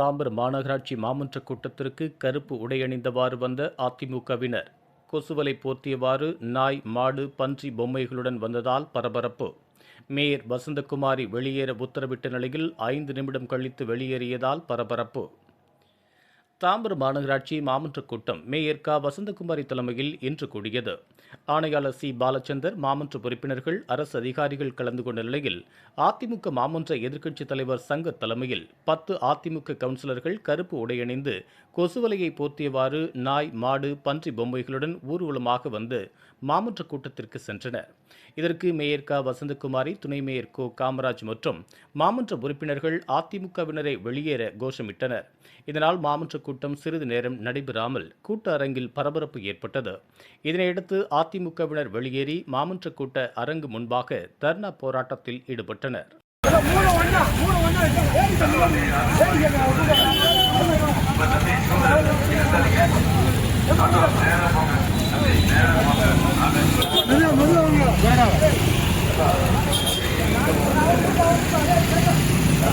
தாம்பரம் மாநகராட்சி மாமன்ற கூட்டத்திற்கு கருப்பு உடையணிந்தவாறு வந்த அதிமுகவினர். கொசுவலை போர்த்தியவாறு நாய் மாடு பன்றி பொம்மைகளுடன் வந்ததால் பரபரப்பு. மேயர் வசந்தகுமாரி வெளியேற உத்தரவிட்ட நிலையில் ஐந்து நிமிடம் கழித்து வெளியேறியதால் பரபரப்பு. தாம்பரம் மாநகராட்சி மாமன்ற கூட்டம் மேயர் க. வசந்தகுமாரி தலைமையில் இன்று கூடியது. ஆணையாளர் சி. பாலச்சந்தர் மாமன்ற உறுப்பினர்கள் அரசு அதிகாரிகள் கலந்து கொண்ட நிலையில் அதிமுக மாமன்ற எதிர்க்கட்சித் தலைவர் சங்க தலைமையில் பத்து அதிமுக கவுன்சிலர்கள் கருப்பு உடையணிந்து கொசுவலையை போர்த்தியவாறு நாய் மாடு பன்றி பொம்மைகளுடன் ஊர்வலமாக வந்து மாமன்ற கூட்டத்திற்கு சென்றனர். இதற்கு மேயர் க. வசந்தகுமாரி துணை மேயர் கோ. காமராஜ் மற்றும் மாமன்ற உறுப்பினர்கள் அதிமுகவினரை வெளியேற கோஷமிட்டனர். இதனால் மாமன்ற கூட்டம் சிறிது நேரம் நடைபெறாமல் கூட்ட அரங்கில் பரபரப்பு ஏற்பட்டது. இதனையடுத்து அதிமுகவினர் வெளியேறி மாமன்ற கூட்ட அரங்கு முன்பாக தர்ணா போராட்டத்தில் ஈடுபட்டனர்.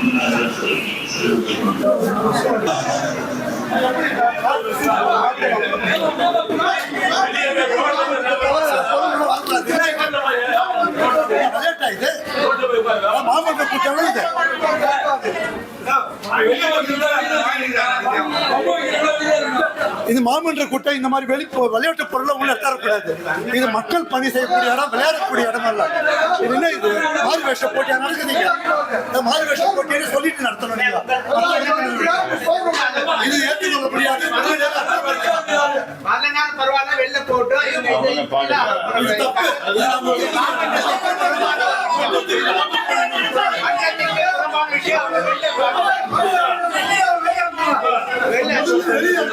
Thank you. மாமன்ற கூட்டம் இது இது மாமன்ற கூட்டம் இந்த மாதிரி வெளி விளையாட்டு பொருளை உள்ள தரக்கூடாது இது மக்கள் பணி செய்யக்கூடிய இடம் விளையாடக்கூடிய இடம் அல்ல இது என்ன இது? மாறு வேஷ போட்டியா? நடக்குதுங்க. இந்த மாறு வேஷ போட்டின்னு சொல்லிட்டு நடத்தணும் நீங்க. இது ஏற்றுக்கொள்ள முடியாது பரவாயில்ல வெளில போட்டு இது தப்பு.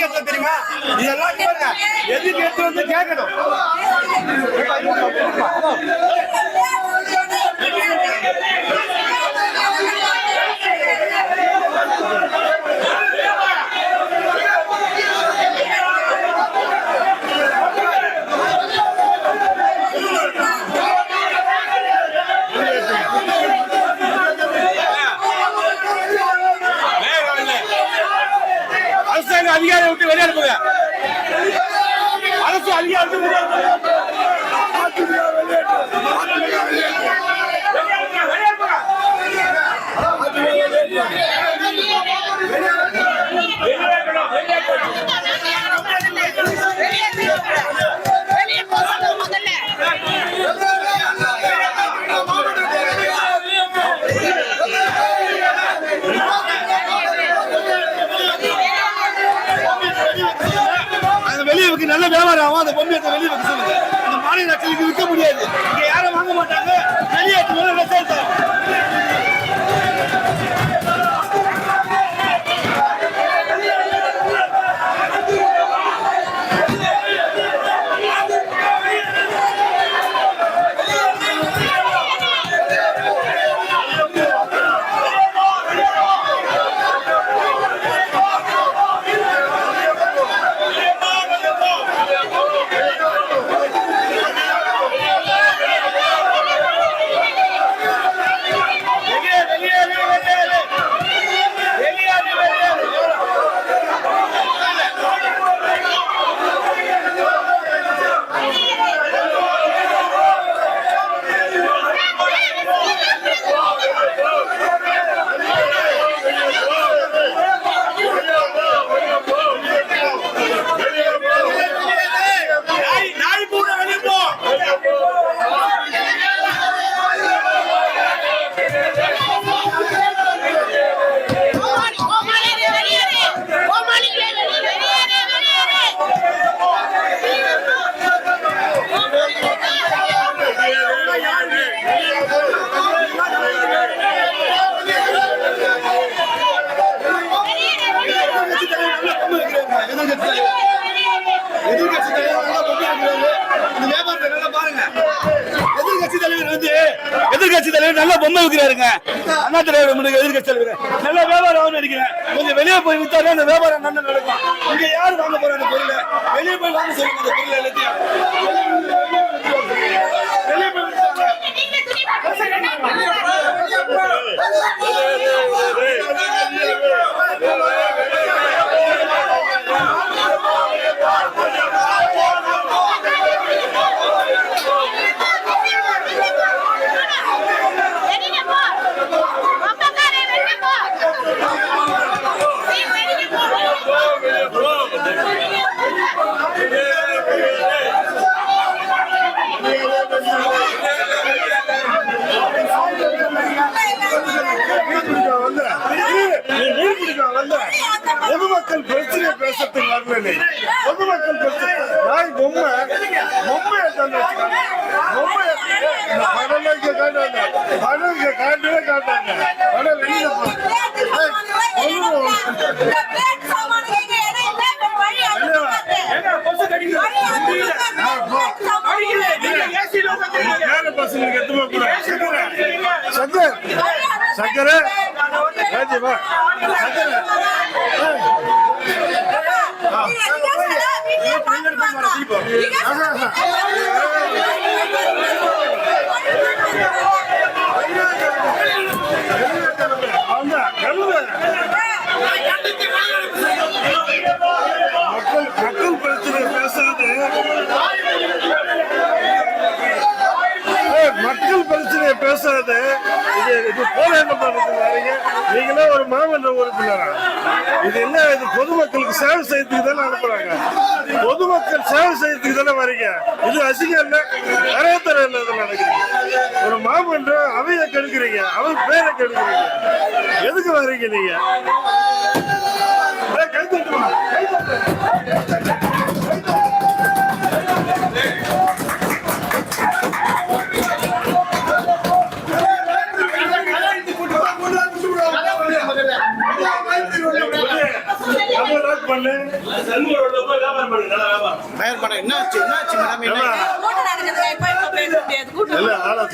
எதுக்கு எடுத்தோம் தெரியுமா? இதெல்லாம் கேளுங்க. எதுக்கு எடுத்து வந்து கேட்கணும் அரசாங்க அதிகாரி விட்டு வெளியே அனுப்புங்க அரசு அதிகாரி விட்டு வெளியே அனுப்புங்க. அதிமுக வெளியே அனுப்புங்க. அதிமுக வெளியே அனுப்புங்க. வெளியே அனுப்புங்க, வெளியே அனுப்புங்க. அதிமுக வெளியே அனுப்புங்க. வெளியே அனுப்புங்க. வெளியே அனுப்பணும், வெளியே அனுப்பணும். அந்த வெளியே வைக்க நல்ல வியாபாரம் ஆகும் அந்த வெளியே வைக்க சொல்லுங்க இந்த விற்க முடியாது. எதிர்கட்சி தலைவர் நல்லா இந்த வியாபாரத்தை பாருங்க. எதிர்கட்சி தலைவர் வந்து எதிர்கட்சி தலைவர் நல்லா பொம்மை வைக்கிறாருங்க அண்ணா தலைவர் எதிர்கட்சி தலைவர். நல்ல வியாபாரம் ஆகும் நினைக்கிறேன் கொஞ்சம் வெளியே போய் வித்தாலே அந்த வியாபாரம் நல்லா நடக்கும். இங்க யாரு வாங்க போறாங்க பொருள்? வெளியே போய் வாங்க சொல்லுங்க பொருள் எல்லாத்தையும். வெளியே போய் வித்தாங்க பொதுமக்கள் பிரச்சனை பேசத்துக்கு வரல பொதுமக்கள் பிரச்சனை நாய் பொம்மை பொம்மை எடுத்தாந்து வச்சுக்காங்க பொம்மை இந்த படம் இங்க காட்டாங்க படம் இங்க காட்டவே காட்டாங்க படம் வெளியில சங்கர் சங்கர் மக்கள் மக்கள் மக்கள் பிரச்சனையை பேசுறது இது இது போராட்டம் பண்றது வரீங்க நீங்களே ஒரு மாமன்ற உறுப்பினரா இது என்ன இது பொதுமக்களுக்கு சேவை செய்யறதுக்கு தானே அனுப்புறாங்க? பொதுமக்கள் சேவை செய்யறதுக்கு தானே வரீங்க? இது அசிங்கம் இல்ல நிறைய தர இல்ல இது நடக்குது ஒரு மாமன்றம் அவைய கெடுக்கிறீங்க அவை பேரை கெடுக்கிறீங்க. எதுக்கு வரீங்க நீங்க? ஏய், கை தட்டுமா? கை தட்டு. முடியும், ஆளை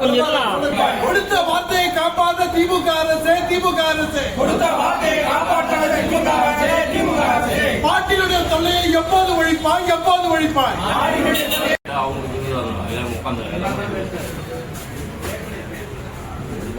கொஞ்சம் நல்லா இருக்கும். கொடுத்த வார்த்தையை காப்பாற்ற திமுக அரசு திமுக அரசு. கொடுத்த வார்த்தையை காப்பாற்ற திமுக அரசு திமுக அரசு. பாட்டிலுடைய தொல்லையை எப்போது ஒழிப்பாய்? எப்போது ஒழிப்பாய்? ஆனதா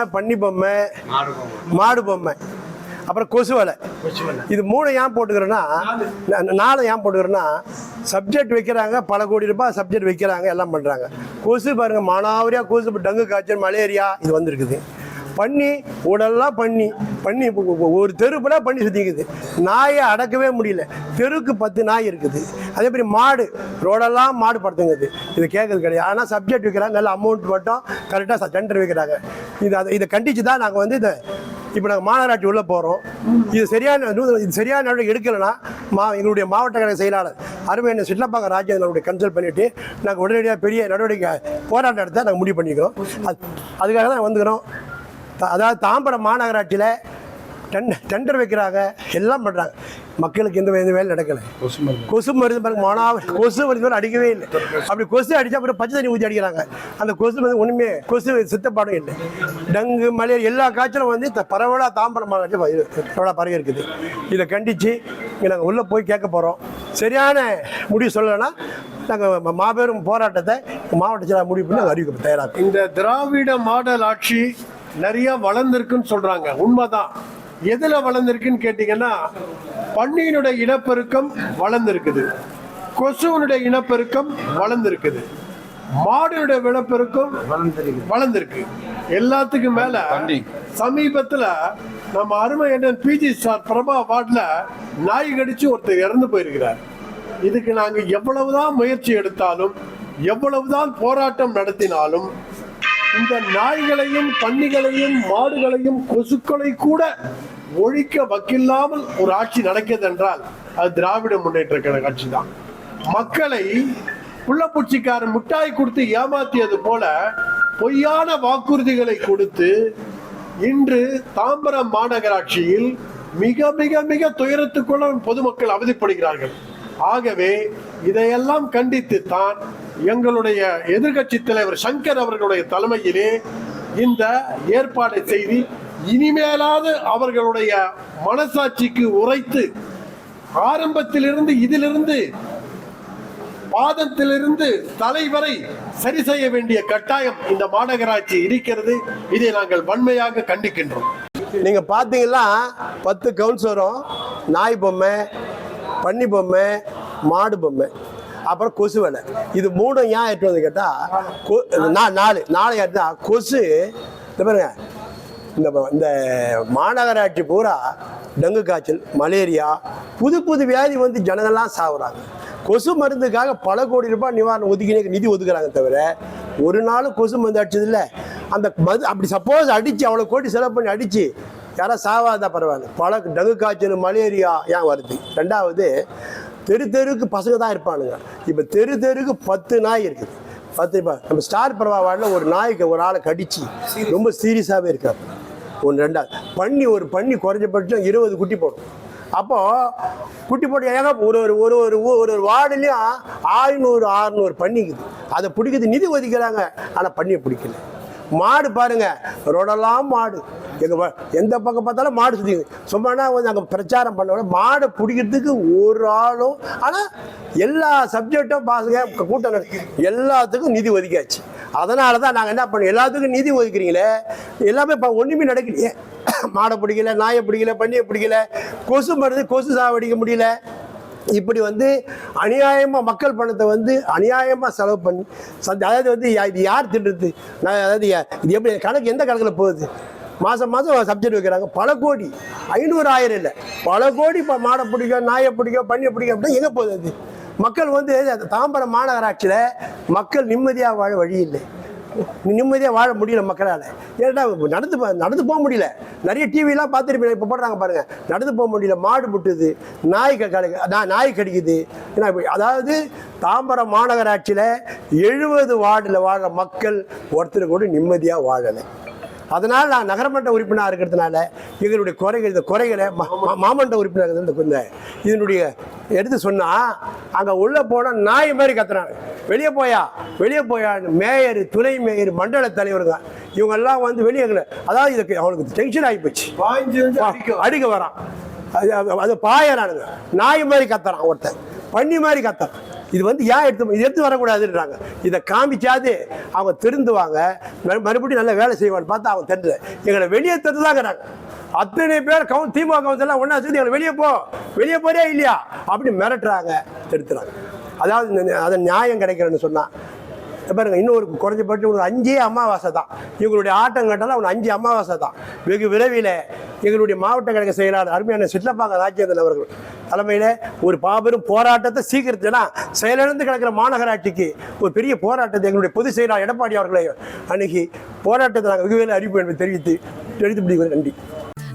பொம்மை பன்னி பொம்மை. மாடு பொம்மை. அப்புறம் கொசு வலை. இது மூணு ஏன் போட்டுக்கிறேன்னா நாலு. ஏன் போட்டுக்கிறேன்னா சப்ஜெக்ட் வைக்கிறாங்க பல கோடி ரூபாய் சப்ஜெக்ட் வைக்கிறாங்க எல்லாம் பண்ணுறாங்க கொசு பாருங்க மானாவரியா கொசு டெங்கு காய்ச்சல் மலேரியா இது வந்திருக்குது. பண்ணி உடல்லாம் பண்ணி பண்ணி ஒரு தெருப்புல பண்ணி சுற்றிக்குது நாயை அடக்கவே முடியல. தெருக்கு பத்து நாய் இருக்குது. அதே மாதிரி மாடு ரோடெல்லாம் மாடு படுத்துங்குது. இது கேட்கறது கிடையாது. ஆனால் சப்ஜெக்ட் வைக்கிறாங்க நல்ல அமௌண்ட் மட்டும் கரெக்டாக டெண்டர் வைக்கிறாங்க. இது அதை இதை கண்டித்து தான் நாங்கள் வந்து இதை இப்போ நாங்கள் மாநகராட்சி உள்ளே போகிறோம் இது சரியான இது சரியான நடவடிக்கை எடுக்கலைன்னா மா எங்களுடைய மாவட்ட கழக செயலாளர் அருமையான சிட்லப்பாங்க ராஜேந்திரனுடைய கன்சல்ட் பண்ணிவிட்டு நாங்கள் உடனடியாக பெரிய நடவடிக்கை போராட்டம் எடுத்தால் நாங்கள் முடிவு பண்ணிக்கிறோம். அது அதுக்காக தான் வந்துக்கிறோம் அதாவது தாம்பரம் மாநகராட்சியில் டென் டெண்டர் வைக்கிறாங்க. எல்லாம் பண்ணுறாங்க மக்களுக்கு எந்த எந்த வேலை நடக்கலை. கொசு மருந்து. பாருங்க மானாவ கொசு மருந்து அடிக்கவே இல்லை. அப்படி கொசு அடிச்சா அப்புறம் பச்சை தண்ணி ஊற்றி அடிக்கிறாங்க. அந்த கொசு மருந்து ஒன்றுமே கொசு சித்தப்பாடும் இல்லை. டங்கு மலேரியா எல்லா காய்ச்சலும் வந்து த- பரவலாக தாம்பரம் மாநகராட்சி பரவலாக பரவி இருக்குது. இதை கண்டித்து இங்கே நாங்கள் உள்ளே போய் கேட்க போகிறோம் சரியான முடிவு சொல்லலைன்னா நாங்கள் மாபெரும் போராட்டத்தை மாவட்ட செயலாளர் முடிவு பண்ணி நாங்கள் அறிவிக்க தயாராக இந்த திராவிட மாடல் ஆட்சி நிறைய வளர்ந்துருக்குன்னு சொல்றாங்க. உண்மைதான். எதுல வளர்ந்துருக்குன்னு கேட்டீங்கன்னா பன்னியினுடைய இனப்பெருக்கம் வளர்ந்துருக்குது. கொசுவனுடைய இனப்பெருக்கம் வளர்ந்துருக்குது. மாடுடைய விளப்பெருக்கும் வளர்ந்திருக்கு. எல்லாத்துக்கும் மேல சமீபத்துல நம்ம அருமை என்ன பிஜி ஸ்டார் பிரபா வார்டுல நாய் கடிச்சு ஒருத்தர் இறந்து போயிருக்கிறார். இதுக்கு நாங்க எவ்வளவுதான் முயற்சி எடுத்தாலும் எவ்வளவுதான் போராட்டம் நடத்தினாலும் இந்த நாய்களையும் பன்னிகளையும் மாடுகளையும் கொசுக்களை கூட ஒழிக்க வக்கில்லாமல் ஒரு ஆட்சி நடக்கிறது என்றால் அது திராவிட முன்னேற்ற கழக ஆட்சி தான் மக்களை புள்ளப்பூச்சிக்காரன் மிட்டாய் கொடுத்து ஏமாத்தியது போல பொய்யான வாக்குறுதிகளை கொடுத்து இன்று தாம்பரம் மாநகராட்சியில் மிக மிக மிக துயரத்துக்குள்ள பொதுமக்கள் அவதிப்படுகிறார்கள். ஆகவே இதையெல்லாம் கண்டித்து தான் எங்களுடைய எதிர்க்கட்சி தலைவர் சங்கர் அவர்களுடைய தலைமையிலே இந்த ஏற்பாடை செய்து இனிமேலாவது அவர்களுடைய மனசாட்சிக்கு உரைத்து ஆரம்பத்திலிருந்து இதிலிருந்து பாதத்திலிருந்து தலைவரை சரி செய்ய வேண்டிய கட்டாயம் இந்த மாநகராட்சி இருக்கிறது. இதை நாங்கள் வன்மையாக கண்டிக்கின்றோம். நீங்க பாத்தீங்கன்னா பத்து கவுன்சிலரும் நாய் பொம்மை பன்னி பொம்மை மாடு பொம்மை. அப்புறம் கொசு வேலை இது மூணும் ஏன் எட்டு வந்து கேட்டால் கொ- நா- நாலு நாலு கேட்டால் கொசு இந்த பாருங்க இந்த இந்த மாநகராட்சி பூரா டெங்கு காய்ச்சல் மலேரியா புது புது வியாதி வந்து ஜனங்கள்லாம் சாகுறாங்க கொசு மருந்துக்காக பல கோடி ரூபாய் நிவாரணம் ஒதுக்கினே நிதி ஒதுக்குறாங்க தவிர ஒரு நாள் கொசு மருந்து அடிச்சது இல்லை. அந்த மது அப்படி சப்போஸ் அடித்து அவ்வளோ கோடி செலவு பண்ணி அடித்து யாராவது சாவாதா பரவாயில்ல. பல டெங்கு காய்ச்சல் மலேரியா ஏன் வருது? ரெண்டாவது தெரு தெருவுக்கு பசங்க தான் இருப்பானுங்க. இப்போ தெரு தெருக்கு பத்து நாய் இருக்குது. பத்து இப்போ நம்ம ஸ்டார் பிரபா வார்டில் ஒரு நாய்க்கு ஒரு ஆளை கடிச்சு ரொம்ப சீரியஸாகவே இருக்கார். ஒன்று ரெண்டாவது பன்னி ஒரு பன்னி குறைஞ்சபட்சம் இருபது குட்டி போடும். அப்போது குட்டி போட்டு ஏங்க ஒரு ஒரு ஒரு ஒரு ஒரு ஒரு வார்டுலேயும் ஆறுநூறு ஆறுநூறு பண்ணிக்குது. அதை பிடிக்குது நிதி ஒதுக்கிறாங்க. ஆனால் பண்ணியை பிடிக்கல. மாடு பாருங்க ரோடெல்லாம் மாடு. எங்கள் எந்த பக்கம் பார்த்தாலும் மாடு சுத்தி சும்மானா வந்து அங்கே பிரச்சாரம் பண்ண மாடை பிடிக்கிறதுக்கு ஒரு ஆளும் ஆனால் எல்லா சப்ஜெக்டும் பாசுங்க கூட்டம் எல்லாத்துக்கும் நிதி ஒதுக்கியாச்சு. அதனால தான் நாங்கள் என்ன பண்ணோம்? எல்லாத்துக்கும் நிதி ஒதுக்குறீங்களே எல்லாமே இப்போ ஒன்றுமே நடக்கலையே. மாடை பிடிக்கல நாயை பிடிக்கல பண்ணியை பிடிக்கல கொசு மருந்து கொசு சாவடிக்க முடியல. இப்படி வந்து அநியாயமாக மக்கள் பணத்தை வந்து அநியாயமாக செலவு பண்ணி சந்தி அதாவது வந்து இது யார் திட்டுறது நான் அதாவது இது எப்படி கணக்கு எந்த கணக்கில் போகுது? மாதம் மாதம் சப்ஜெக்ட் வைக்கிறாங்க. பல கோடி. ஐநூறு ஆயிரம் இல்லை. பல கோடி இப்போ மாடை பிடிக்கும் நாயை பிடிக்கும் பண்ணியை பிடிக்கும் அப்படின்னா எங்கே போகுது அது? மக்கள் வந்து தாம்பரம் மாநகராட்சியில் மக்கள் நிம்மதியாக வாழ வழி இல்லை. நிம்மதியாக வாழ முடியல மக்களால். ஏன்னா நடந்து நடந்து போக முடியல. நிறைய டிவிலாம் பார்த்துருப்பீங்க. இப்போ போடுறாங்க பாருங்கள் நடந்து போக முடியல. மாடு முட்டுது. நாய் க- கடி- நாய் கடிக்குது. ஏன்னா அதாவது தாம்பரம் மாநகராட்சியில் எழுபது வார்டில் வாழ்கிற மக்கள் ஒருத்தர் கூட நிம்மதியாக வாழலை. அதனால் நான் நகரமன்ற உறுப்பினராக இருக்கிறதுனால எங்களுடைய குறைகள் இந்த குறைகளை மாமன்ற உறுப்பினர் இந்த இதனுடைய எடுத்து சொன்னால் அங்கே உள்ளே போனால் நாய் மாதிரி கத்துறாங்க. வெளியே போயா வெளியே போயா மேயர் துணை மேயர் மண்டல தலைவருங்க இவங்கெல்லாம் வந்து வெளியே அதாவது இதுக்கு அவனுக்கு டென்ஷன் ஆகி போச்சு. அடிக்க வரான். அது பாயறானுங்க. நாய் மாதிரி கத்துறான் ஒருத்தன். பண்ணி மாதிரி கத்துறான். இது வந்து ஏன் எடுத்து இது எடுத்து வரக்கூடாதுன்றாங்க. இதை காமிச்சாது அவங்க திருந்துவாங்க. மறு- மறுபடியும் நல்லா வேலை செய்வான்னு பார்த்தா அவங்க தெரிஞ்சு. எங்களை வெளியே தெரிஞ்சுதாங்கிறாங்க. அத்தனை பேர் கவுன் திமுக கவுன்சிலாம் ஒன்றா சேர்ந்து எங்களை வெளியே போ வெளியே போறியா இல்லையா? அப்படி மிரட்டுறாங்க திருத்துறாங்க. அதாவது அதை நியாயம் கிடைக்கிறேன்னு சொன்னால் பாருங்க இன்னும் ஒரு குறைஞ்சபட்சம் ஒரு அஞ்சே அமாவாசை தான். இவங்களுடைய ஆட்டம் கட்டலாம் ஒரு அஞ்சு அமாவாசை தான். வெகு விரைவில் எங்களுடைய மாவட்ட கழக செயலாளர் அருமையான சிட்லப்பாங்க ராஜேந்திரன் அவர்கள் தலைமையில் ஒரு பாபெரும் போராட்டத்தை சீக்கிரத்தினா செயலிழந்து கிடக்கிற மாநகராட்சிக்கு ஒரு பெரிய போராட்டத்தை எங்களுடைய பொதுச் செயலாளர் எடப்பாடி அவர்களை அணுகி போராட்டத்தை நாங்கள் வெகு விரைவில் அறிவிப்பு என்று தெரிவித்து தெரிவித்து முடிக்கிறேன் நன்றி.